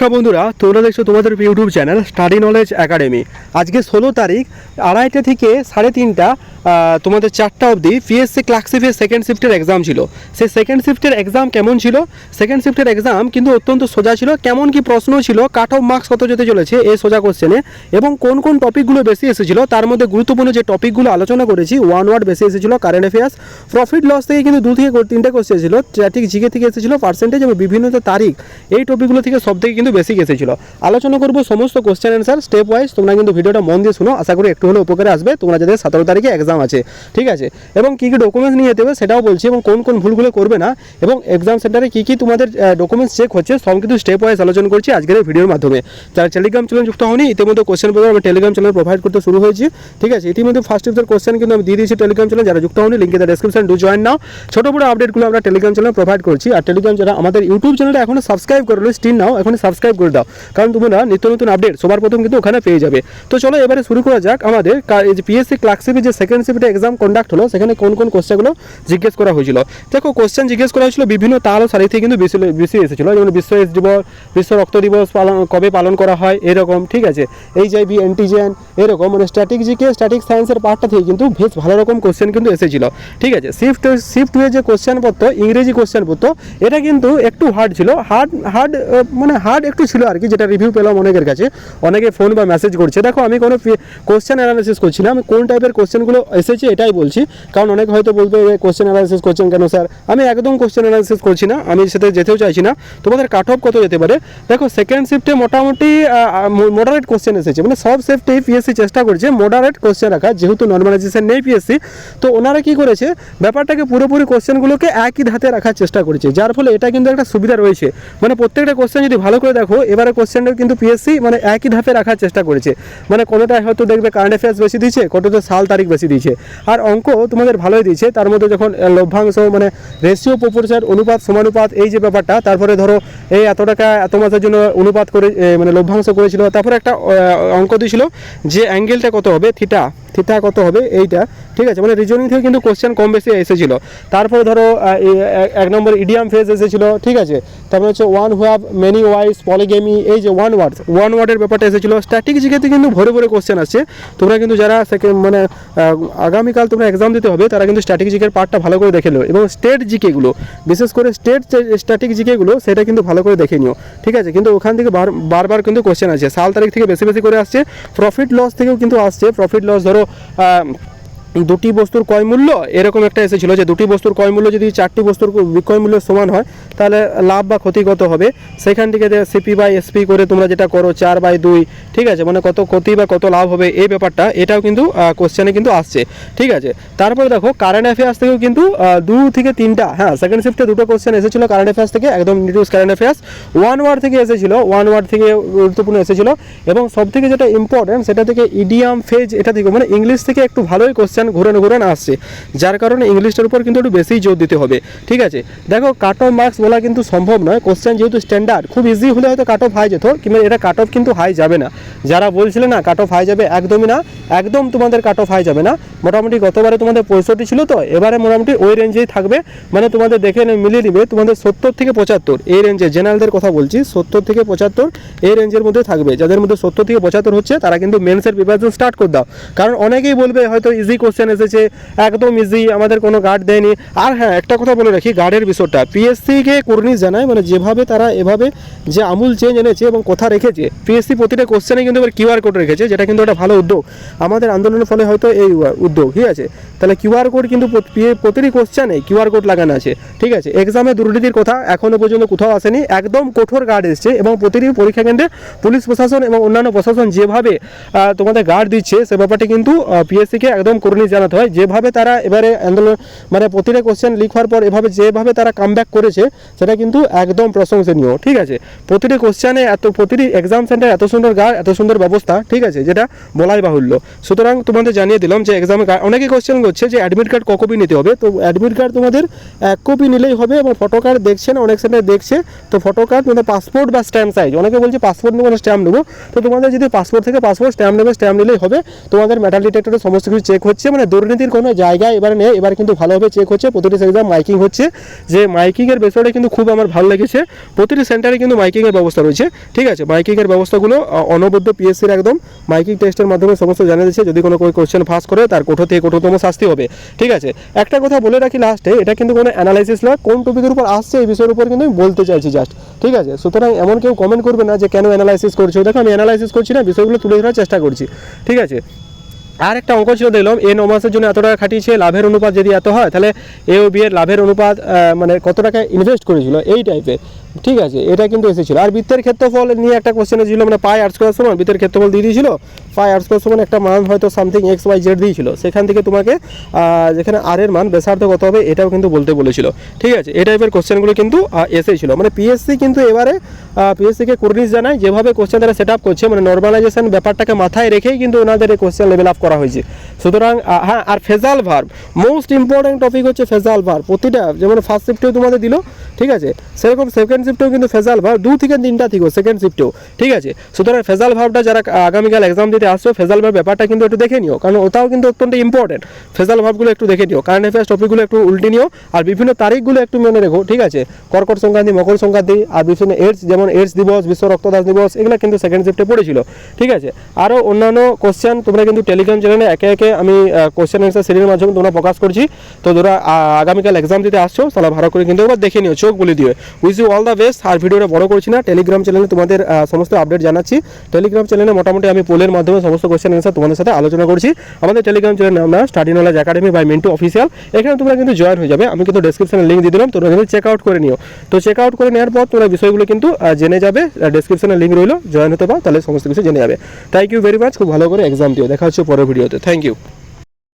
নমস্কার বন্ধুরা, তোমরা দেখছ তোমাদের YouTube channel study knowledge academy. আজকে ষোলো তারিখ, আড়াইটা থেকে সাড়ে তিনটা তোমাদের চারটা অবধি পিএসসি ক্লার্কশিপের সেকেন্ড শিফটের এক্সাম ছিল। সেই সেকেন্ড শিফটের এক্সাম কেমন ছিল? সেকেন্ড শিফটের এক্সাম কিন্তু অত্যন্ত সোজা ছিল, কেমন কি প্রশ্ন ছিল কাট অফ মার্কস কত যেতে চলেছে এই সোজা কোশ্চেনে এবং কোন কোন টপিকগুলো বেশি এসেছিল, তার মধ্যে গুরুত্বপূর্ণ যে টপিকগুলো আলোচনা করেছি ওয়ান ওয়ার্ড বেশি এসেছিল কারেন্ট অ্যাফেয়ার্স প্রফিট লস থেকে কিন্তু দু থেকে তিনটে কোশ্চেন এসেছিল স্ট্যাটিক জিকে থেকে এসেছিল পার্সেন্টেজ এবং বিভিন্ন তারিখ, এই টপিকগুলো থেকে সব থেকে কিন্তু বেশি এসেছিল আলোচনা করব সমস্ত কোশ্চেন অ্যান্সার স্টেপ ওয়াইজ তোমরা কিন্তু ভিডিওটা মন দিয়ে শুনো। আশা করি একটু হলেও উপকারে আসবে। তোমরা যাদের সতেরো তারিখে এক্সাম আছে, ঠিক আছে? এবং কী কী ডকুমেন্টস নিয়ে যেতে হবে সেটাও বলছি এবং কোন কোন ভুলগুলো করবে না। এবং এক্সাম সেন্টারে কী কী তোমাদের ডকুমেন্টস চেক হচ্ছে, সব কিন্তু স্টেপ ওয়াইজ আলোচনা করছি আজকের এই ভিডিওর মাধ্যমে। যারা টেলিগ্রাম চ্যানেল যুক্ত হয়নি ইতিমধ্যে কোশ্চেন পেপার আমি টেলিগ্রাম চ্যানেল প্রোভাইড করতে শুরু হয়েছি, ঠিক আছে? ইতিমধ্যে ফার্স্ট ইফদের কোশ্চেন কিন্তু আমি দিয়ে দিয়েছি টেলিগ্রাম চ্যানেল যারা যুক্ত হয়নি লিঙ্কে ডেসক্রিপশন ডু জয়েন নাও ছোটো বড় আপডেটগুলো আমরা টেলিগ্রাম চ্যানেল প্রোভাইড করছি। আর টেলিগ্রাম যারা আমাদের ইউটিউব চ্যানেলটা এখন সাবস্ক্রাইব করল স্টিন নাও এখন সাবস্ক্রাইব করে দাও। কারণ তোমরা নিত্য নতুন আপডেট সবার প্রথম কিন্তু ওখানে পেয়ে যাবে। তো চলো এবারে শুরু করা যাক আমাদের। এই যে পিএসসি ক্লার্কশিপের যে সেকেন্ড শিফটে এক্সাম কন্ডাক্ট হলো, সেখানে কোন কোন কোশ্চেনগুলো জিজ্ঞেস করা হয়েছিল। দেখো কোশ্চেন জিজ্ঞেস করা হয়েছিল বিভিন্ন তাল ও সারি থেকে কিন্তু বেশি বেশি এসেছিল। যেমন বিশ্ব এস দিবস, বিশ্ব রক্ত দিবস পালন কবে পালন করা হয়, এরকম, ঠিক আছে? এইচ আইভি অ্যান্টিজেন এরকম। মানে স্ট্যাটিক জিকে স্ট্যাটিক সায়েন্সের পার্টটা থেকে কিন্তু বেশ ভালো রকম কোশ্চেন কিন্তু এসেছিল। ঠিক আছে? শিফট শিফট হয়ে যে কোশ্চেন পত্র, ইংরেজি কোশ্চেন পত্র, এটা কিন্তু একটু হার্ড ছিল। হার্ড হার্ড মানে হার্ড একটু ছিল আর কি, যেটা রিভিউ পেলাম অনেকের কাছে। অনেকে ফোন বা মেসেজ করছে। দেখো, আমি কোনো কোশ্চেন অ্যানালিসিস করছি না আমি কোন টাইপের কোশ্চেনগুলো এসেছে এটাই বলছি। কারণ অনেক হয়তো বলবে কোশ্চেন অ্যানালিসিস করছেন কেন স্যার আমি একদম কোশ্চেন অ্যানালিসিস করছি না। আমি সেটা যেতেও চাইছি না। তোমাদের কাট অফ কত যেতে পারে? দেখো সেকেন্ড শিফটে মোটামুটি মডারেট কোশ্চেন এসেছে। মানে সব শিফটে পিএসসি চেষ্টা করছে মডারেট কোশ্চেন রাখা যেহেতু নর্মালাইজেশন নেই পিএসসি তো ওনারা কি করেছে? ব্যাপারটাকে পুরোপুরি কোশ্চেনগুলোকে একই ধাতে রাখার চেষ্টা করেছে। যার ফলে এটা কিন্তু একটা সুবিধা রয়েছে। মানে প্রত্যেকটা কোশ্চেন যদি ভালো করে দেখো, এবারে কোশ্চেনটা কিন্তু পিএসসি মানে একই ধাপে রাখার চেষ্টা করেছে। মানে কোনোটায় হয়তো দেখবে কারেন্ট অ্যাফেয়ার্স বেশি দিয়েছে কোনোটা সাল তারিখ বেশি দিয়েছে আর অঙ্ক তোমাদের ভালোই দিয়েছে, তার মধ্যে যখন লভ্যাংশ মানে রেশিও প্রপোর্শন অনুপাত, সমানুপাত, এই যে ব্যাপারটা, তারপরে ধরো এই এত টাকা, এত মাসের জন্য অনুপাত করে মানে লভ্যাংশ করেছিল, তারপরে একটা অঙ্ক দিয়েছিল যে অ্যাঙ্গেলটা কত হবে থিটা থিটা কত হবে, এইটা। ঠিক আছে মানে রিজনিং থেকে কিন্তু কোশ্চেন কম বেশি এসেছিল। তারপরে ধরো এক- নম্বর ইডিয়াম ফেজ এসেছিল, ঠিক আছে? তারপরে হচ্ছে one who have many wives polygamy এই যে ওয়ান ওয়ার্ড ওয়ান ওয়ার্ডের ব্যাপারটা এসেছিল। স্ট্যাটিক জিকেতে কিন্তু ভরে ভরে কোশ্চেন আসছে। তোমরা কিন্তু যারা সেকেন্ড মানে আগামীকাল তোমরা এক্সাম দিতে হবে, তারা কিন্তু স্ট্যাটিক জিকের পার্টটা ভালো করে দেখে নিও। এবং স্টেট জিকেগুলো বিশেষ করে স্টেট স্ট্যাটিক জিকেগুলো সেটা কিন্তু ভালো করে দেখে নিও। ঠিক আছে? কিন্তু ওখান থেকে বার- বারবার কিন্তু কোশ্চেন আছে সাল তারিখ থেকে বেশি বেশি করে আসছে। প্রফিট লস থেকেও কিন্তু আসছে। প্রফিট লস ধরো দুটি বস্তুর ক্রয় মূল্য এরকম একটা এসেছিল যে দুটি বস্তুর ক্রয় মূল্য যদি চারটি বস্তুর বিক্রয় মূল্য সমান হয়, তাহলে লাভ বা ক্ষতি কত হবে। সেখান থেকে সিপি বাই এসপি করে তোমরা যেটা করো, চার বাই দুই, ঠিক আছে? মানে কত ক্ষতি বা কত লাভ হবে এই ব্যাপারটা, এটাও কিন্তু কোশ্চেনে কিন্তু আসছে, ঠিক আছে? তারপরে দেখো কারেন্ট অ্যাফেয়ার্স থেকেও কিন্তু দু থেকে তিনটা হ্যাঁ সেকেন্ড শিফটে দুটো কোশ্চেন এসেছিল কারেন্ট অ্যাফেয়ার্স থেকে, একদম news current affairs one word থেকে এসেছিল ওয়ান ওয়ার্ড থেকে গুরুত্বপূর্ণ এসেছিল, এবং সব থেকে যেটা ইম্পর্টেন্ট সেটা থেকে ইডিয়াম ফেজ এটা থেকে মানে ইংলিশ থেকে একটু ভালোই কোশ্চেন ঘুরে ঘুরে আসছে। যার কারণে ইংলিশটার উপর কিন্তু একটু বেশি জোর দিতে হবে। ঠিক আছে? দেখো কাট অফ মার্কস বলা কিন্তু সম্ভব নয়। কোশ্চেন যেহেতু স্ট্যান্ডার্ড খুব ইজি হলে হয়তো কাট অফ হাই যেত, কিংবা এটা কাট অফ কিন্তু হাই যাবে না। যারা বলছিলে না কাট অফ হাই যাবে একদমই না, একদম তোমাদের কাট অফ হাই যাবে না। মোটামুটি গতবারে তোমাদের পঁয়ষট্টি ছিল তো, এবারে মোটামুটি ওই রেঞ্জেই থাকবে। মানে তোমাদের দেখে মিলিয়ে নিবে, তোমাদের সত্তর থেকে পঁচাত্তর এই রেঞ্জে জেনারেলদের কথা বলছি, সত্তর থেকে পঁচাত্তর এই রেঞ্জের মধ্যে থাকবে। যাদের মধ্যে সত্তর থেকে পঁচাত্তর হচ্ছে, তারা কিন্তু মেন্সের প্রিপারেশন স্টার্ট করে দাও। কারণ অনেকেই বলবে, হয়তো ইজি কোশ্চেন এসেছে, একদম ইজি আমাদের কোনো গার্ড দেয়নি। আর হ্যাঁ একটা কথা বলে রাখি গার্ডের বিষয়টা পিএসসিকে কর্নিশ জানায় মানে যেভাবে তারা এভাবে যে আমূল চেঞ্জ এনেছে এবং কথা রেখেছে পিএসসি প্রতিটা কোশ্চেনে কিন্তু এবার কিউআর কোড রেখেছে, যেটা কিন্তু একটা ভালো উদ্যোগ। আমাদের আন্দোলনের ফলে হয়তো এই উদ্যোগ, ঠিক আছে? তাহলে কিউআর কোড কিন্তু প্রতিটি কোশ্চেনে কিউআর কোড লাগানো আছে। ঠিক আছে? এক্সামে দুর্নীতির কথা এখনও পর্যন্ত কোথাও আসেনি। একদম কঠোর গার্ড এসছে এবং প্রতিটি পরীক্ষা কেন্দ্রে পুলিশ প্রশাসন এবং অন্যান্য প্রশাসন যেভাবে তোমাদের গার্ড দিচ্ছে, সে ব্যাপারটি কিন্তু পিএসসিকে একদম কর্নিশ জানাতে হয়। যেভাবে তারা এবারে আন্দোলন মানে প্রতিটা কোশ্চেন লিক হওয়ার পর এভাবে যেভাবে তারা কামব্যাক করেছে, সেটা কিন্তু একদম প্রশংসনীয়। ঠিক আছে? প্রতিটি কোশ্চেনে এত, প্রতিটি এক্সাম সেন্টার এত সুন্দর গার্ড এত সুন্দর ব্যবস্থা, ঠিক আছে? যেটা বলাই বাহুল্য। সুতরাং তোমাদের জানিয়ে দিলাম যে এক্সামে অনেকে কোশ্চেন করছে যে অ্যাডমিট কার্ড কপি নিতে হবে। তো অ্যাডমিট কার্ড তোমাদের এক কপি নিলেই হবে এবং ফটো কার্ড দেখছেন অনেক সেন্টার দেখছে। তো ফটো কার্ড তোমাদের পাসপোর্ট বা স্ট্যাম্প সাইজ অনেকে বলছে পাসপোর্ট নেব না স্ট্যাম্প নেব। তো তোমাদের যদি পাসপোর্ট থেকে পাসপোর্ট স্ট্যাম্প নেবে স্ট্যাম্প নিলেই হবে। তোমাদের মেটাল ডিটেক্টরে সমস্ত কিছু চেক হচ্ছে মানে দুর্নীতির কোনো জায়গা এবার নেই। এবার কিন্তু ভালোভাবে চেক হচ্ছে, প্রতিটি এক্সাম মাইকিং হচ্ছে। যে মাইকিংয়ের বিষয়টা কিন্তু খুব আমার ভালো লেগেছে। প্রতিটি সেন্টারে কিন্তু মাইকিংয়ের ব্যবস্থা রয়েছে, ঠিক আছে? মাইকিংয়ের ব্যবস্থাগুলো অনবদ্য পিএসসির একদম মাইকিং টেস্টের মাধ্যমে সমস্ত জানিয়ে দিচ্ছে। যদি কোনো কোয়েশ্চেন ফাঁস করে, তার কঠোর থেকে কঠোরতম শাস্তি হবে। ঠিক আছে? একটা কথা বলে রাখি লাস্টে এটা কিন্তু কোনো অ্যানালাইসিস নয় কোন টপিকের উপর আসছে এই বিষয়ের উপর কিন্তু আমি বলতে চাইছি জাস্ট ঠিক আছে? সুতরাং এমন কেউ কমেন্ট করবে না যে কেন অ্যানালাইসিস করছ। দেখো, আমি অ্যানালাইসিস করছি না, বিষয়গুলো তুলে ধরার চেষ্টা করছি। ঠিক আছে? আর একটা অঙ্ক ছিল, দেখলাম এ ন মাসের জন্য এত টাকা খাটিয়েছে, লাভের অনুপাত যদি এত হয়, তাহলে এ ও বি এর লাভের অনুপাত মানে কত টাকা ইনভেস্ট করেছিল? এই টাইপের ঠিক আছে, এটা কিন্তু এসেছিল। আর বৃত্তের ক্ষেত্রফল নিয়ে একটা কোশ্চেন ছিল মানে পাই আর স্কোয়ার সমান, বৃত্তের ক্ষেত্রফল দিয়ে দিয়েছিল। পাই আর স্কোয়ার সমান একটা মান হয়তো সামথিং এক্স ওয়াই জেড দিয়েছিল। সেখান থেকে তোমাকে যেখানে আর এর মান বেসার্ধ কত হবে, এটাও কিন্তু বলতে বলেছিল। ঠিক আছে, এই টাইপের কোশ্চেনগুলো কিন্তু এসেছিল। মানে পিএসসি কিন্তু এবারে পিএসসিকে কুর্নিশ জানায়, যেভাবে কোশ্চেন তারা সেট আপ করছে মানে নর্মালাইজেশন ব্যাপারটাকে মাথায় রেখেই কিন্তু ওনাদের এই কোশ্চেন লেভেল আপ করা হয়েছে। সুতরাং হ্যাঁ আর phrasal verb most important topic হচ্ছে ফেজাল ভার্ব প্রতিটা, যেমন ফার্স্ট শিফটেও তোমাদের দিল, ঠিক আছে? সেরকম সেকেন্ড শিফটেও কিন্তু ফেজাল ভার্ব দু থেকে তিনটা থেকে সেকেন্ড শিফটেও ঠিক আছে? সুতরাং ফেজাল ভার্বটা যারা আগামীকাল এক্সাম দিতে আসছো ফেজাল ভার্ব ব্যাপারটা কিন্তু একটু দেখে নিও কারণ ওটাও কিন্তু অত্যন্ত ইম্পর্টেন্ট ফেজাল ভার্বগুলো একটু দেখে নিও কারেন্ট অ্যাফেয়ার্স টপিকগুলো একটু উল্টে নিও আর বিভিন্ন তারিখগুলো একটু মনে রেখো ঠিক আছে? কর্কট সংক্রান্তি মকর সংক্রান্তি আর বিভিন্ন এইডস যেমন এইডস দিবস বিশ্ব রক্তদাস দিবস এগুলো কিন্তু সেকেন্ড শিফটে পড়েছিল ঠিক আছে? আরও অন্যান্য কোশ্চেন তোমরা কিন্তু টেলিগ্রাম চ্যানেলে একে একে আমি কোশ্চেন অ্যান্সার সিরিজের মাধ্যমে তোমরা প্রকাশ করছি। তো আহ, আগামীকাল এক্সাম দিতে আসছো তাহলে ভালো করে কিন্তু একবার দেখে নিও চোখ বলে দিও। Wish you all the best আর ভিডিওটা বড় করছি না টেলিগ্রাম চ্যানেলে তোমাদের সমস্ত আপডেট জানাচ্ছি। টেলিগ্রাম চ্যানেলে মোটামুটি আমি পোলের মাধ্যমে সমস্ত কোশ্চেন অ্যান্সার তোমাদের সাথে আলোচনা করছি। আমাদের টেলিগ্রাম চ্যানেল নাম না study knowledge academy by Mintu official এখানে তোমরা কিন্তু জয়েন হয়ে যাবে। আমি কিন্তু ডেসক্রিপশনে লিঙ্ক দিয়ে দিলাম, তোমরা কিন্তু চেক আউট করে নিও। তো চেক আউট করে নেওয়ার পর তোমরা বিষয়গুলো কিন্তু জেনে যাবে ডেসক্রিপশনে লিঙ্ক রইল জয়েন হতে পারো, তাহলে সমস্ত কিছু জেনে যাবে। থ্যাংক ইউ ভেরি মাচ খুব ভালো করে এক্সাম দিও। দেখা হচ্ছে পরের ভিডিওতে থ্যাংক ইউ